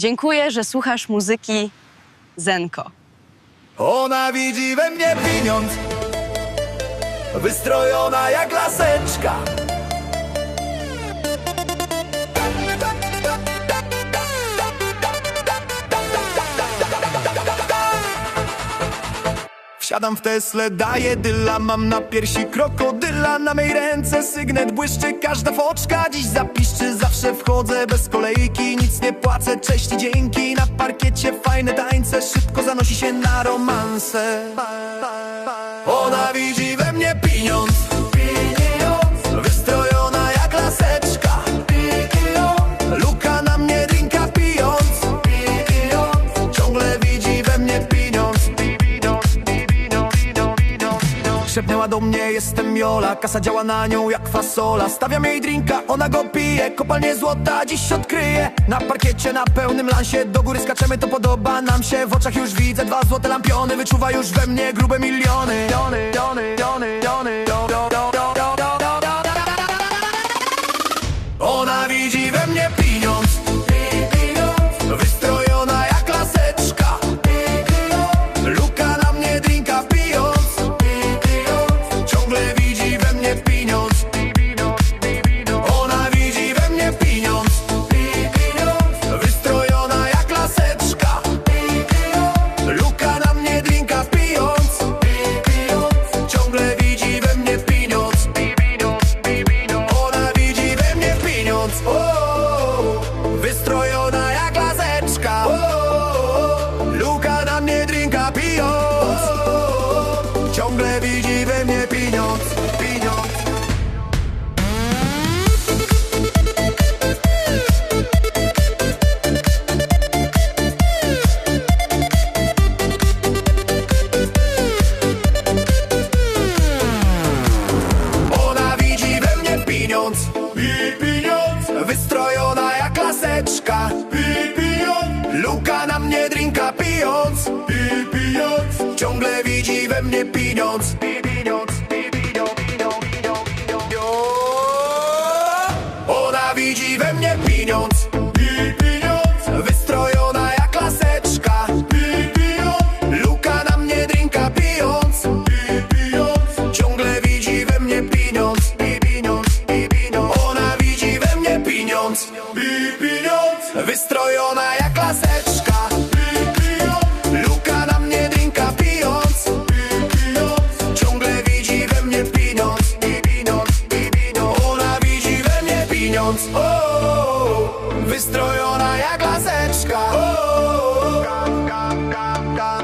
Dziękuję, że słuchasz muzyki Zenko. Ona widzi we mnie pieniądz Wystrojona jak laseczka Wsiadam w Tesla, daję dyla Mam na piersi krokodyla. Na mej ręce sygnet błyszczy Każda foczka dziś zapiszczy. Zawsze wchodzę bez kolejki Nic nie płacę, cześć i dzięki. Na parkiecie fajne tańce Szybko zanosi się na romanse. Ona widzi Szepnęła do mnie, jestem Jola Kasa działa na nią jak fasola Stawiam jej drinka, ona go pije Kopalnie złota dziś odkryje Na parkiecie, na pełnym lansie Do góry skaczemy, to podoba nam się W oczach już widzę dwa złote lampiony Wyczuwa już we mnie grube miliony Miliony, miliony, miliony, miliony do, do, mnie pieniądz Pieniądz. Ona widzi we mnie pieniądz. I pieniądz. Wystrojona jak laseczka. I pieniądz. Luka na mnie drinka pijąc. I pieniądz. Ciągle widzi we mnie pieniądz we mnie pieniądz pieniądz o, o, o, Wystrojona jak laseczka o, o, o, ka, ka.